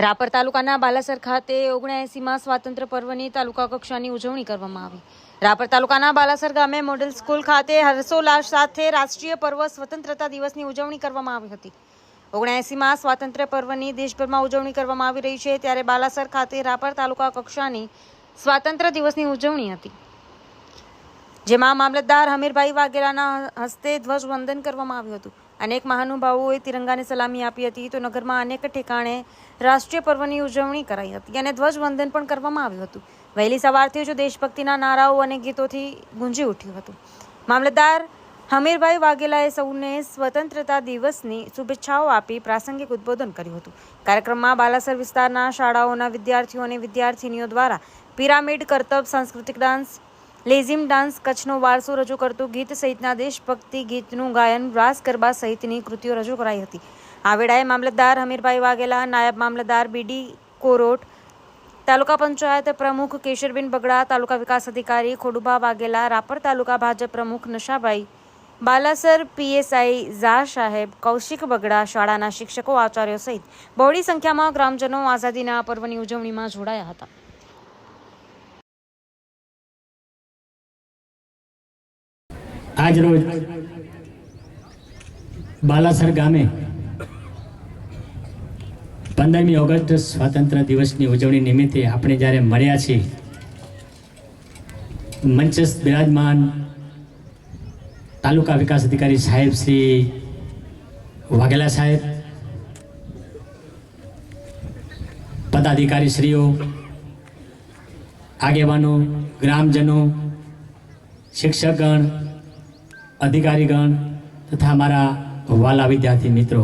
રાપર તાલુકાના બાલાસર ખાતે ઓગણએંસીમાં સ્વાતંત્ર્ય પર્વની તાલુકા કક્ષાની ઉજવણી કરવામાં આવી. રાપર તાલુકાના બાલાસર ગામે મોડલ સ્કૂલ ખાતે હર્ષોલ્લાસ સાથે રાષ્ટ્રીય પર્વ સ્વતંત્રતા દિવસની ઉજવણી કરવામાં આવી હતી. ઓગણએંસીમાં સ્વાતંત્ર્ય પર્વની દેશભરમાં ઉજવણી કરવામાં આવી રહી છે, ત્યારે બાલાસર ખાતે રાપર તાલુકા કક્ષાની સ્વાતંત્ર્ય દિવસની ઉજવણી હતી. જેમાં મામલતદાર હમીરભાઈ વાઘેલાના હસ્તે ધ્વજવંદન કરવામાં આવ્યું હતું. અનેક મહાનુભાવોએ તિરંગાને સલામી આપી હતી તો નગરમાં અનેક ઠેકાણે રાષ્ટ્રીય પર્વની ઉજવણી કરાઈ હતી અને ધ્વજવંદન પણ કરવામાં આવ્યું હતું. વહેલી સવારથી જ દેશભક્તિના નારાઓ અને ગીતોથી ગુંજી ઉઠ્યું હતું. મામલતદાર હમીરભાઈ વાઘેલાએ સૌને સ્વતંત્રતા દિવસની શુભેચ્છાઓ આપી પ્રાસંગિક ઉદ્બોધન કર્યું હતું. કાર્યક્રમમાં બાલાસર વિસ્તારના શાળાઓના વિદ્યાર્થીઓ અને વિદ્યાર્થીનીઓ દ્વારા પિરામિડ, કરતબ, સાંસ્કૃતિક ડાન્સ લેઝિમ ડાન્સ કચ્છનો વારસો રજૂ કરતું ગીત સહિતના દેશભક્તિ ગીતનું ગાયન રાસ ગરબા સહિતની કૃતિઓ રજૂ કરાઈ હતી. આ વેળાએ મામલતદાર હમીરભાઈ વાઘેલા, નાયબ મામલતદાર બીડી કોરોટ, તાલુકા પંચાયત પ્રમુખ કેશરબેન બગડા, તાલુકા વિકાસ અધિકારી ખોડુભા વાઘેલા, રાપર તાલુકા ભાજપ પ્રમુખ નશાભાઈ બાલાસર, પીએસઆઈ ઝા સાહેબ, કૌશિક બગડા, શાળાના શિક્ષકો, આચાર્યો સહિત બહોળી સંખ્યામાં ગ્રામજનો આઝાદીના પર્વની ઉજવણીમાં જોડાયા હતા. આજ બાલાસર ગામે પંદરમી ઓગસ્ટ સ્વાતંત્ર્ય દિવસની ઉજવણી નિમિત્તે આપણે જ્યારે મળ્યા છીએ, મંચસ્થ બિરાજમાન તાલુકા વિકાસ અધિકારી સાહેબ શ્રી વાઘેલા સાહેબ પદાધિકારી શ્રીઓ આગેવાનો, ગ્રામજનો, શિક્ષકગણ અધિકારીગણ તથા મારા વાલા વિદ્યાર્થી મિત્રો,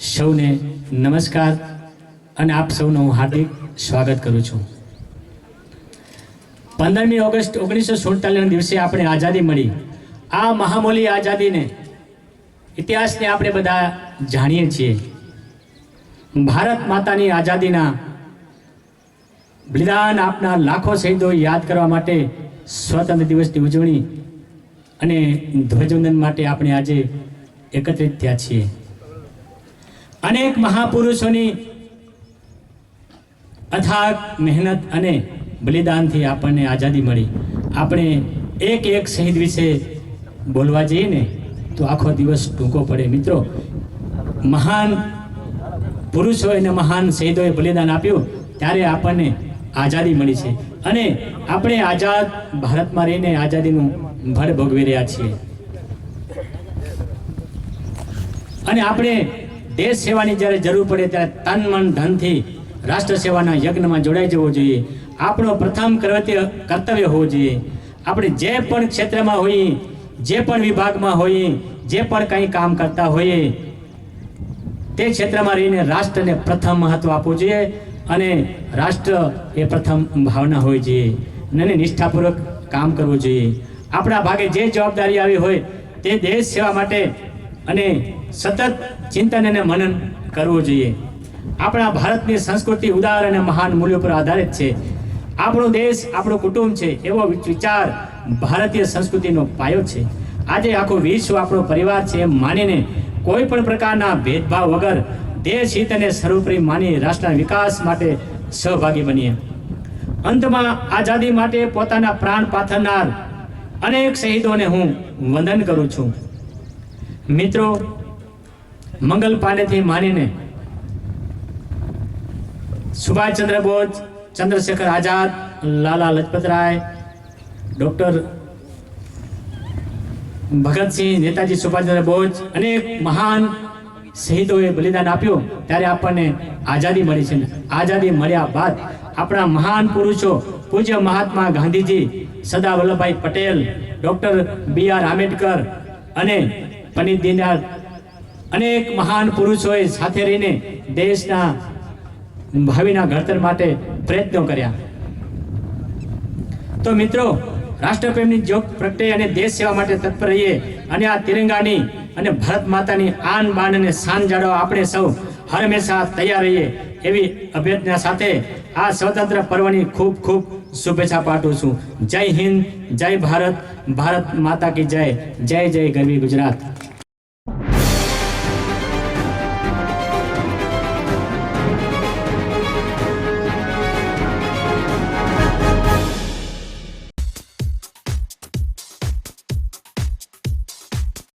સૌને નમસ્કાર અને આપ સૌનું હું હાર્દિક સ્વાગત કરું છું. પંદરમી ઓગસ્ટ ઓગણીસો સુડતાલીસના દિવસે આપણે આઝાદી મળી. આ મહામૂલી આઝાદીને ઇતિહાસને આપણે બધા જાણીએ છીએ. ભારત માતાની આઝાદીના બલિદાન આપનાર લાખો શહીદો યાદ કરવા માટે સ્વતંત્ર દિવસની ઉજવણી અને ધ્વજવંદન માટે આપણે આજે એકત્રિત થયા છીએ. અનેક મહાપુરુષોની અથાગ, મહેનત અને બલિદાનથી આપણને આઝાદી મળી. આપણે એક એક શહીદ વિશે બોલવા જઈએ ને, તો આખો દિવસ ટૂંકો પડે. મિત્રો, મહાન પુરુષોએ અને મહાન શહીદોએ બલિદાન આપ્યું, ત્યારે આપણને આઝાદી મળી છે. અને આપણે આઝાદ ભારતમાં રહીને આઝાદીનું ભળ ભોગવી રહ્યા છીએ. અને આપણે દેશ સેવાની જ્યારે જરૂર પડે ત્યારે તન, મન, ધનથી રાષ્ટ્ર સેવાના યજ્ઞમાં જોડાઈ જવું જોઈએ. આપણો પ્રથમ કર્તવ્ય કર્તવ્ય હોવું જોઈએ. આપણે જે પણ ક્ષેત્રમાં હોઈએ, જે પણ વિભાગમાં હોઈએ, જે પણ કંઈ કામ કરતા હોઈએ, તે ક્ષેત્રમાં રહીને રાષ્ટ્રને પ્રથમ મહત્વ આપવું જોઈએ અને રાષ્ટ્ર એ પ્રથમ ભાવના હોવી જોઈએ. અને નિષ્ઠાપૂર્વક કામ કરવું જોઈએ. આપણા ભાગે જે જવાબદારી આવી હોય તે દેશ સેવા માટે અને સતત ચિંતન અને મનન કરવું જોઈએ. આપણા ભારતની સંસ્કૃતિ ઉદાર અને મહાન મૂલ્યો પર આધારિત છે. આપણો દેશ, આપણો કુટુંબ છે એવો વિચાર ભારતીય સંસ્કૃતિનો પાયો છે. આજે આખો વિશ્વ, આપણો પરિવાર છે એમ માનીને કોઈ પણ પ્રકારના ભેદભાવ વગર દેશ હિત અને સર્વોપરી માની રાષ્ટ્રના વિકાસ માટે સહભાગી બનીએ. અંતમાં આઝાદી માટે પોતાના પ્રાણ પાથરનાર અનેક શહીદોને હું વંદન કરું છું. મિત્રો, મંગલ પાંડેથી માનીને સુભાષચંદ્ર બોઝ, ચંદ્રશેખર આઝાદ, લાલા લજપતરાય, ડૉક્ટર ભગતસિંહ નેતાજી સુભાષચંદ્ર બોઝ અનેક મહાન શહીદોએ બલિદાન આપ્યું. ત્યારે આપણને આઝાદી મળી છે આઝાદી મળ્યા બાદ આપણા મહાન પુરુષો, પૂજ્ય Mahatma Gandhiji Sardar Vallabhbhai Patel, doctor B R Ambedkar અને પંડિત દીનદયાળ. અનેક મહાન પુરુષોએ સાથે રહીને દેશના ભાવિના ઘડતર માટે પ્રયત્નો કર્યા. તો મિત્રો, રાષ્ટ્રપ્રેમની જોગ પ્રગટે અને દેશ સેવા માટે તત્પર રહીએ અને આ તિરંગાની અને ભારત માતાની આન બાન અને શાન જાળવવા આપણે સૌ હંમેશા તૈયાર રહીએ એવી અભ્યર્થના સાથે આ સ્વતંત્ર પર્વની ખૂબ ખૂબ શુભેચ્છા પાઠવું છું. જય હિન્દ, જય ભારત ભારત માતા કી જય જય જય ગરવી ગુજરાત.